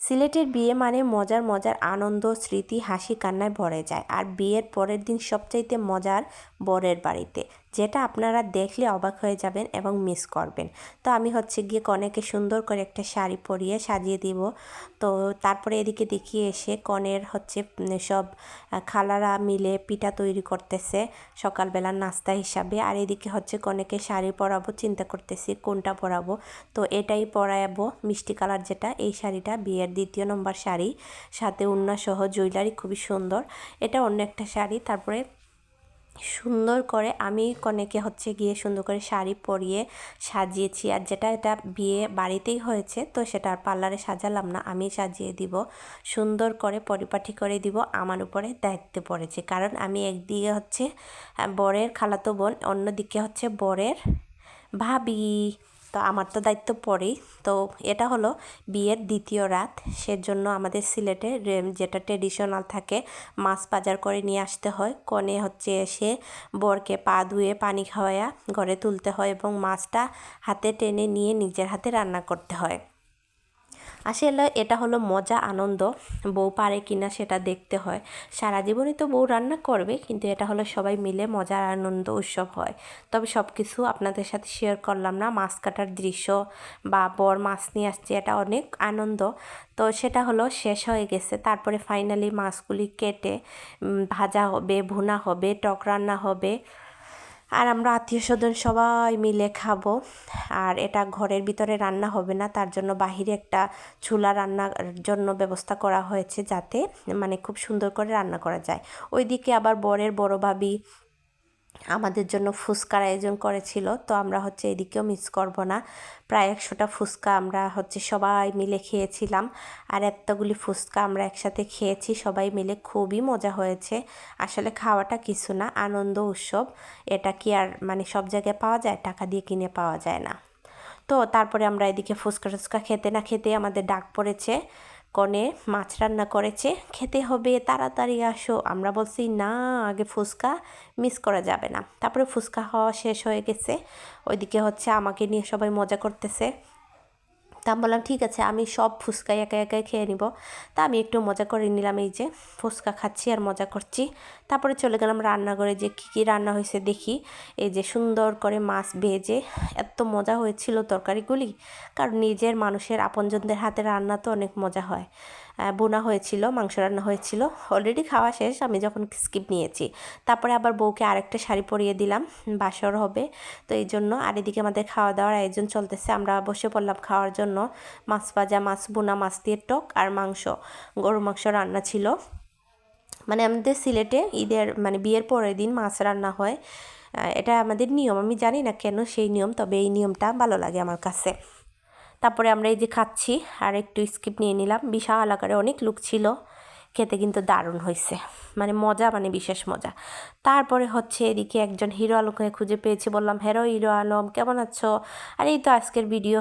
সিলেটের বিয়ে মানে মজার মজার আনন্দ, স্মৃতি, হাসি কান্নায় ভরে যায়। আর বিয়ের পরের দিন সবচাইতে মজার বরের বাড়িতে। যেটা আপনারা দেখলে অবাক হয়ে যাবেন এবং মিস করবেন। তো আমি হচ্ছে গিয়ে কনেকে সুন্দর করে একটা শাড়ি পরিয়ে সাজিয়ে দিব। তো তারপরে এদিকে দেখিয়ে এসে কনের হচ্ছে সব খালারা মিলে পিঠা তৈরি করতেছে সকালবেলার নাস্তা হিসাবে। আর এদিকে হচ্ছে কনেকে শাড়ি পরাবো, চিন্তা করতেছি কোনটা পরাবো। তো এটাই পরাবো, মিষ্টি কালার যেটা, এই শাড়িটা বিয়ের দ্বিতীয় নম্বর শাড়ি। সাথে উন্না সহ জুয়েলারি খুবই সুন্দর। এটা অন্য একটা শাড়ি, তারপরে সুন্দর করে আমি কনেকে হচ্ছে গিয়ে সুন্দর করে শাড়ি পরিয়ে সাজিয়েছি। আর যেটা এটা বিয়ে বাড়িতেই হয়েছে, তো সেটা আর পার্লারে সাজালাম না। আমি সাজিয়ে দিব, সুন্দর করে পরিপাঠি করে দিব, আমার উপরে দায়িত্ব পড়েছে। কারণ আমি একদিকে হচ্ছে বরের খালাতো বোন, অন্যদিকে হচ্ছে বরের ভাবি। তো আমার তো দায়িত্ব পড়েই তো এটা হলো বিয়ের দ্বিতীয় রাত। সেজন্য আমাদের সিলেটে যেটা ট্রেডিশনাল থাকে, মাছ বাজার করে নিয়ে আসতে হয়। কনে হচ্ছে এসে বরকে পা ধুয়ে পানি খাওয়ায়া ঘরে তুলতে হয় এবং মাছটা হাতে টেনে নিয়ে নিজের হাতে রান্না করতে হয়। আসলে এটা হলো মজা, আনন্দ। বউ পারে কিনা সেটা দেখতে হয়। সারা জীবনই তো বউ রান্না করবে, কিন্তু এটা হলো সবাই মিলে মজার আনন্দ উৎসব হয়। তবে সব কিছু আপনাদের সাথে শেয়ার করলাম না। মাছ কাটার দৃশ্য বা বর মাছ নিয়ে আসছে, এটা অনেক আনন্দ। তো সেটা হলো শেষ হয়ে গেছে। তারপরে ফাইনালি মাছগুলি কেটে ভাজা হবে, ভুনা হবে, টক রান্না হবে। আর আমরা আত্মীয় স্বজন সবাই মিলে খাব। আর এটা ঘরের ভিতরে রান্না হবে না, তার জন্য বাহিরে একটা চুলা রান্নার জন্য ব্যবস্থা করা হয়েছে যাতে মানে খুব সুন্দর করে রান্না করা যায়। ওইদিকে আবার বরের বড় ভাবি আমাদের জন্য ফুচকার আয়োজন করেছিল, তো আমরা হচ্ছে এদিকেও মিস করব না। প্রায় একশোটা ফুচকা আমরা হচ্ছে সবাই মিলে খেয়েছিলাম, আর এতগুলি ফুচকা আমরা একসাথে খেয়েছি, সবাই মিলে খুবই মজা হয়েছে। আসলে খাওয়াটা কিছু না, আনন্দ উৎসব, এটা কি আর মানে সব জায়গায় পাওয়া যায়, টাকা দিয়ে কিনে পাওয়া যায় না। তো তারপরে আমরা এদিকে ফুচকা টুচকা খেতে না খেতে আমাদের ডাক পড়েছে কনে মাছ রান্না করেছে, খেতে হবে, তাড়াতাড়ি আসো। আমরা বলছি, না, আগে ফুচকা মিস করা যাবে না। তারপরে ফুচকা হওয়া শেষ হয়ে গেছে। ওইদিকে হচ্ছে আমাকে নিয়ে সবাই মজা করতেছে। তা আমি বললাম, ঠিক আছে, আমি সব ফুচকা একা একাই খেয়ে নিব। তা আমি একটু মজা করে নিলাম, এই যে ফুচকা খাচ্ছি আর মজা করছি। তারপরে চলে গেলাম রান্নাঘরে, যে কী কী রান্না হয়েছে দেখি। এই যে সুন্দর করে মাছ ভেজে এত মজা হয়েছিল তরকারিগুলি, কারণ নিজের মানুষের আপনজনদের হাতে রান্না তো অনেক মজা হয়। বোনা হয়েছিল, মাংস রান্না হয়েছিল। অলরেডি খাওয়া শেষ, আমি যখন স্কিপ নিয়েছি। তারপরে আবার বউকে আরেকটা শাড়ি পরিয়ে দিলাম বাসর হবে। তো এই জন্য আর এদিকে আমাদের খাওয়া দাওয়ার আয়োজন চলতেছে। আমরা বসে পড়লাম খাওয়ার জন্য। মাছ ভাজা, মাছ বোনা, মাছ দিয়ে টক আর মাংস। গরু মাংস রান্না ছিল। মানে আমাদের সিলেটে ঈদের মানে বিয়ের পরের দিন মাছ রান্না হয়। এটা আমাদের নিয়ম। আমি জানি না কেন সেই নিয়ম, তবে এই নিয়মটা ভালো লাগে আমার কাছে। তারপরে আমরা এই যে খাচ্ছি আর একটু স্কিপ নিয়ে নিলাম। বিশাল আকারে অনেক লুক ছিল। খেতে কিন্তু দারুণ হয়েছে। মানে মজা মানে বিশেষ মজা। তারপরে হচ্ছে এদিকে একজন হিরো আলমকে খুঁজে পেয়েছি। বললাম হ্যারো হিরো আলম, কেমন আছো? আর এই তো আজকের ভিডিও